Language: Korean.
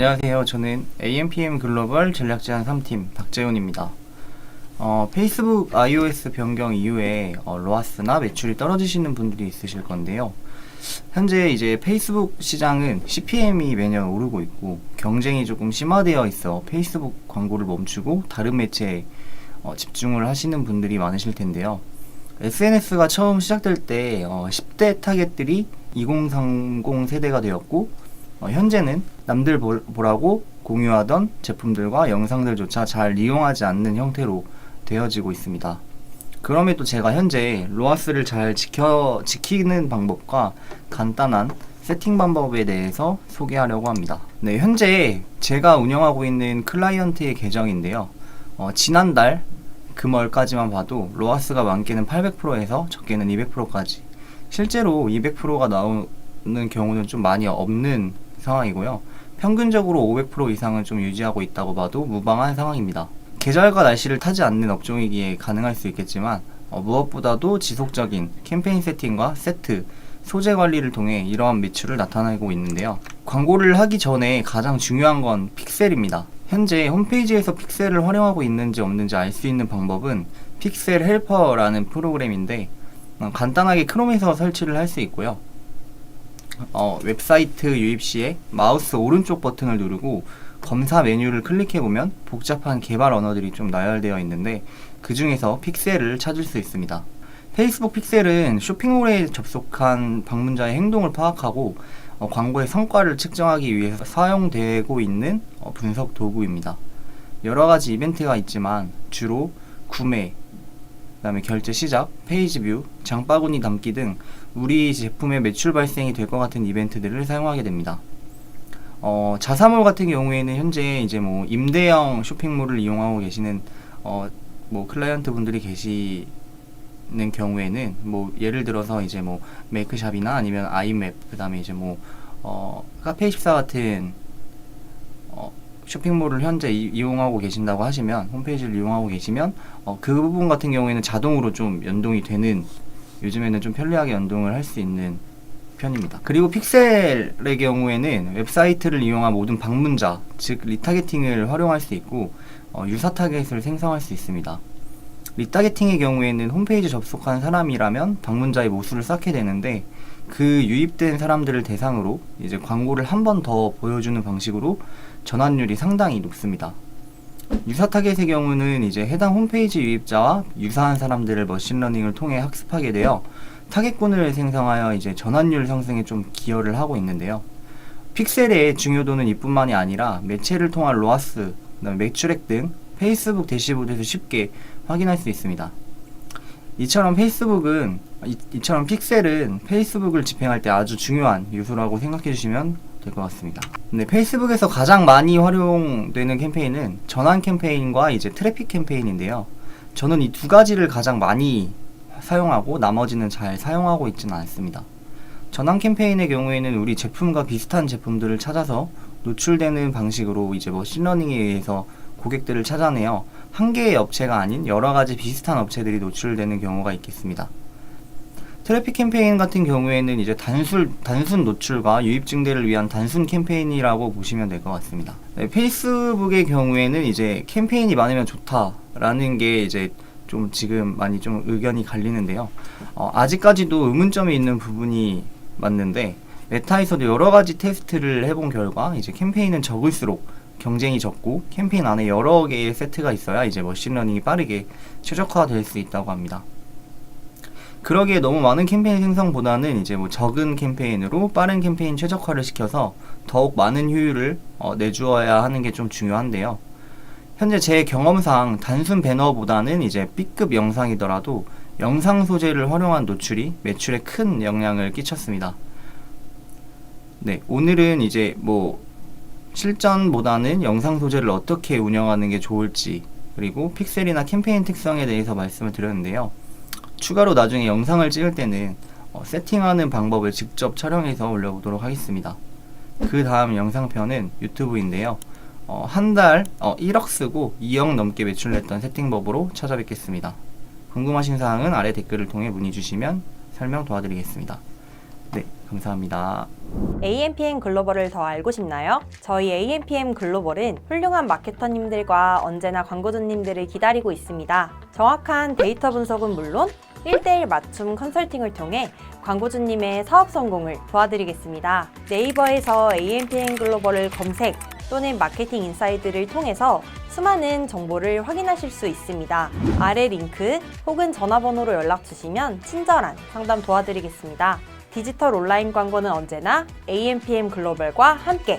안녕하세요. 저는 AMPM 글로벌 전략 제안 3팀 박재훈입니다. 어, 페이스북 iOS 변경 이후에 어, 로아스나 매출이 떨어지시는 분들이 있으실 건데요. 현재 이제 페이스북 시장은 CPM이 매년 오르고 있고 경쟁이 조금 심화되어 있어 페이스북 광고를 멈추고 다른 매체에 어, 집중을 하시는 분들이 많으실 텐데요. SNS가 처음 시작될 때 어, 10대 타겟들이 2030 세대가 되었고 어, 현재는 남들 볼- 보라고 공유하던 제품들과 영상들조차 잘 이용하지 않는 형태로 되어지고 있습니다. 그럼에도 제가 현재 로아스를 잘 지켜, 지키는 방법과 간단한 세팅 방법에 대해서 소개하려고 합니다. 네, 현재 제가 운영하고 있는 클라이언트의 계정인데요. 어, 지난달 금월까지만 봐도 로아스가 많게는 800%에서 적게는 200%까지 실제로 200%가 나오는 경우는 좀 많이 없는 상황이고요. 평균적으로 500% 이상은 좀 유지하고 있다고 봐도 무방한 상황입니다. 계절과 날씨를 타지 않는 업종이기에 가능할 수 있겠지만 어, 무엇보다도 지속적인 캠페인 세팅과 세트, 소재 관리를 통해 이러한 매출을 나타내고 있는데요. 광고를 하기 전에 가장 중요한 건 픽셀입니다. 현재 홈페이지에서 픽셀을 활용하고 있는지 없는지 알 수 있는 방법은 픽셀 헬퍼라는 프로그램인데 어, 간단하게 크롬에서 설치를 할 수 있고요. 어, 웹사이트 유입 시에 마우스 오른쪽 버튼을 누르고 검사 메뉴를 클릭해 보면 복잡한 개발 언어들이 좀 나열되어 있는데 그 중에서 픽셀을 찾을 수 있습니다. 페이스북 픽셀은 쇼핑몰에 접속한 방문자의 행동을 파악하고 어, 광고의 성과를 측정하기 위해서 사용되고 있는 어, 분석 도구입니다. 여러 가지 이벤트가 있지만 주로 구매, 그다음에 결제 시작, 페이지 뷰, 장바구니 담기 등 우리 제품의 매출 발생이 될 것 같은 이벤트들을 사용하게 됩니다. 어, 자사몰 같은 경우에는 현재 이제 뭐 임대형 쇼핑몰을 이용하고 계시는 어, 뭐 클라이언트 분들이 계시는 경우에는 뭐 예를 들어서 이제 뭐 메이크샵이나 아니면 아이맵 그다음에 이제 뭐 어, 카페24 같은 어, 쇼핑몰을 현재 이, 이용하고 계신다고 하시면 홈페이지를 이용하고 계시면 어, 그 부분 같은 경우에는 자동으로 좀 연동이 되는 요즘에는 좀 편리하게 연동을 할 수 있는 편입니다. 그리고 픽셀의 경우에는 웹사이트를 이용한 모든 방문자, 즉 리타게팅을 활용할 수 있고 어, 유사 타겟을 생성할 수 있습니다. 리타게팅의 경우에는 홈페이지 접속한 사람이라면 방문자의 모수를 쌓게 되는데 그 유입된 사람들을 대상으로 이제 광고를 한 번 더 보여주는 방식으로 전환율이 상당히 높습니다. 유사 타겟의 경우는 이제 해당 홈페이지 유입자와 유사한 사람들을 머신러닝을 통해 학습하게 되어 타겟군을 생성하여 이제 전환율 상승에 좀 기여를 하고 있는데요. 픽셀의 중요도는 이뿐만이 아니라 매체를 통한 로아스, 매출액 등 페이스북 대시보드에서 쉽게 확인할 수 있습니다. 이처럼 페이스북은 이, 이처럼 픽셀은 페이스북을 집행할 때 아주 중요한 요소라고 생각해 주시면 될 것 같습니다. 네, 페이스북에서 가장 많이 활용되는 캠페인은 전환 캠페인과 이제 트래픽 캠페인인데요. 저는 이 두 가지를 가장 많이 사용하고 나머지는 잘 사용하고 있지는 않습니다. 전환 캠페인의 경우에는 우리 제품과 비슷한 제품들을 찾아서 노출되는 방식으로 이제 머신러닝에 의해서 고객들을 찾아내어 한 개의 업체가 아닌 여러 가지 비슷한 업체들이 노출되는 경우가 있겠습니다. 트래픽 캠페인 같은 경우에는 이제 단순, 단순 노출과 유입 증대를 위한 단순 캠페인이라고 보시면 될 것 같습니다. 네, 페이스북의 경우에는 이제 캠페인이 많으면 좋다라는 게 이제 좀 지금 많이 좀 의견이 갈리는데요. 어, 아직까지도 의문점이 있는 부분이 맞는데 메타에서도 여러 가지 테스트를 해본 결과 이제 캠페인은 적을수록 경쟁이 적고 캠페인 안에 여러 개의 세트가 있어야 이제 머신러닝이 빠르게 최적화될 수 있다고 합니다. 그러기에 너무 많은 캠페인 생성보다는 이제 뭐 적은 캠페인으로 빠른 캠페인 최적화를 시켜서 더욱 많은 효율을 어, 내주어야 하는 게 좀 중요한데요. 현재 제 경험상 단순 배너보다는 이제 B급 영상이더라도 영상 소재를 활용한 노출이 매출에 큰 영향을 끼쳤습니다. 네, 오늘은 이제 뭐 실전보다는 영상 소재를 어떻게 운영하는 게 좋을지 그리고 픽셀이나 캠페인 특성에 대해서 말씀을 드렸는데요. 추가로 나중에 영상을 찍을 때는 어, 세팅하는 방법을 직접 촬영해서 올려보도록 하겠습니다. 그 다음 영상편은 유튜브인데요. 어, 한달 1억 쓰고 2억 넘게 매출냈던 세팅법으로 찾아뵙겠습니다. 궁금하신 사항은 아래 댓글을 통해 문의 주시면 설명 도와드리겠습니다. 네, 감사합니다. AMPM 글로벌을 더 알고 싶나요? 저희 AMPM 글로벌은 훌륭한 마케터님들과 언제나 광고주님들을 기다리고 있습니다. 정확한 데이터 분석은 물론 1대1 맞춤 컨설팅을 통해 광고주님의 사업 성공을 도와드리겠습니다. 네이버에서 AMPM 글로벌을 검색 또는 마케팅 인사이드를 통해서 수많은 정보를 확인하실 수 있습니다. 아래 링크 혹은 전화번호로 연락 주시면 친절한 상담 도와드리겠습니다. 디지털 온라인 광고는 언제나 AMPM 글로벌과 함께